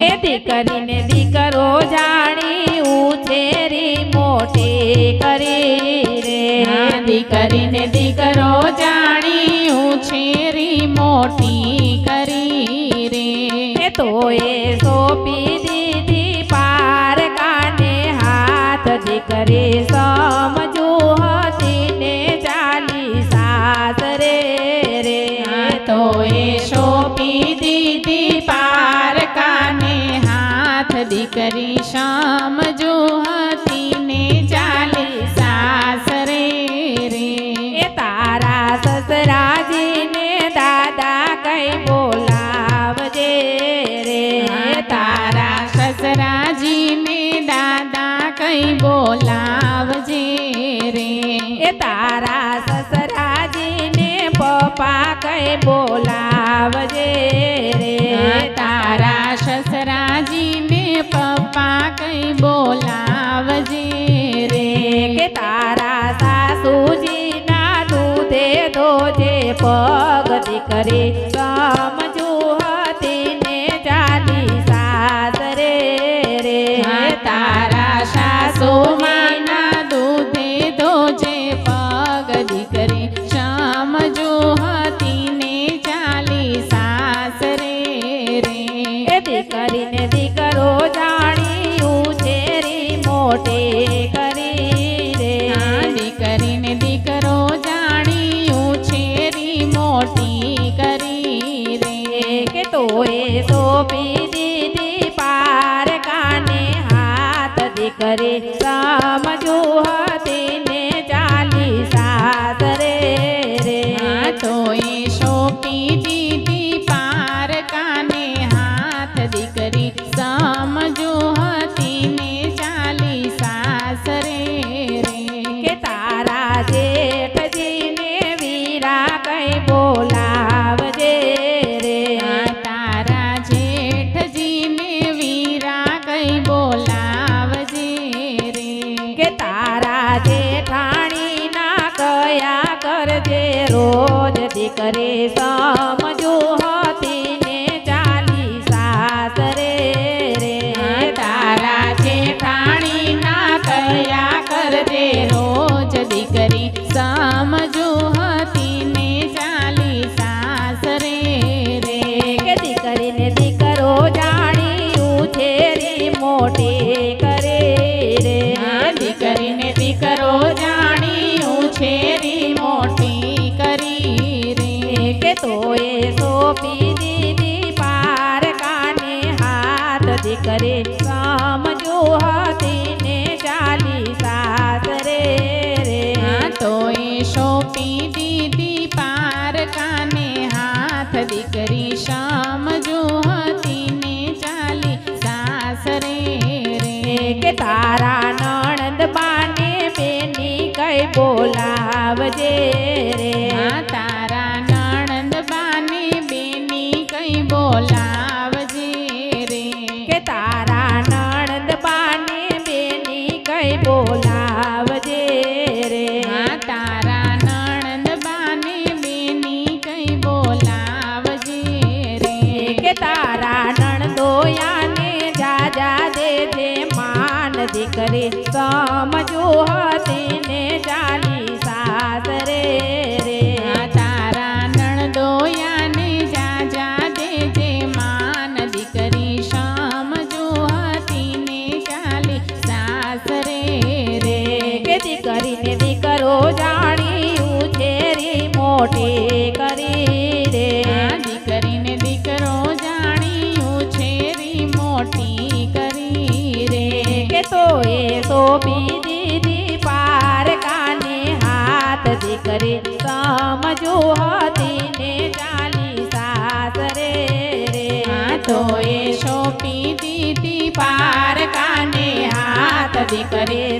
એ દીકરીને દીકરો જાણી ઉછેરી મોટી કરી રે. દીકરીને દીકરો જાણી ઉછેરી મોટી કરી રે. એ તો એ સોપી દીધી પાર કાને હાથ દીકરી સમજુ કઈ બોલાવજે રે. એ તારા સસરાજીને પપ્પા કઈ બોલાવજે રે. તારા સસરાજીને પપ્પા કઈ બોલાવજે રે. કે તારા સાસુજીના દૂધે ધોજે પગ દીકરી દીકરીને દીકરો જાણી ઉછેરી મોટી કરી રે. આ દીકરીને દીકરો જાણી ઉછેરી મોટી કરી રે. કે તોય સોંપી દીધી પાર કાને હાથ દીકરી સમજુ હતી ને ચાલી સાસરે રે. આ તોય શોપી દીધી રોજ દીકરી સમજુ હતી ને ચાલી સાસરે. હાથ દીકરી સમજુ હતી ને ચાલી સાસરે રે તોય શોપી દીધી પાર કાને હાથ. દીકરી શામ હતી ને ચાલી સાસરે રે કે તારા નણંદ બાને બેની કઈ બોલાવજે રે. તારા નણંદ બાને બેની કઈ બોલાવજે માન દીકરી સમજુ તેને ચાલી સાસરે રે તારા નણદોયાને જાજા દેજે માન દીકરી સમજો હતી ને ચાલી સાસરે રે કે દીકરીને દીકરો જાણી ઉછેરી મોટી સોંપી દીદી પાર કાને હાથ દીકરી સમજો હતી ને ચાલી સાસરે રે. તો એ શોપી દીદી પાર કાને હાથ દીકરી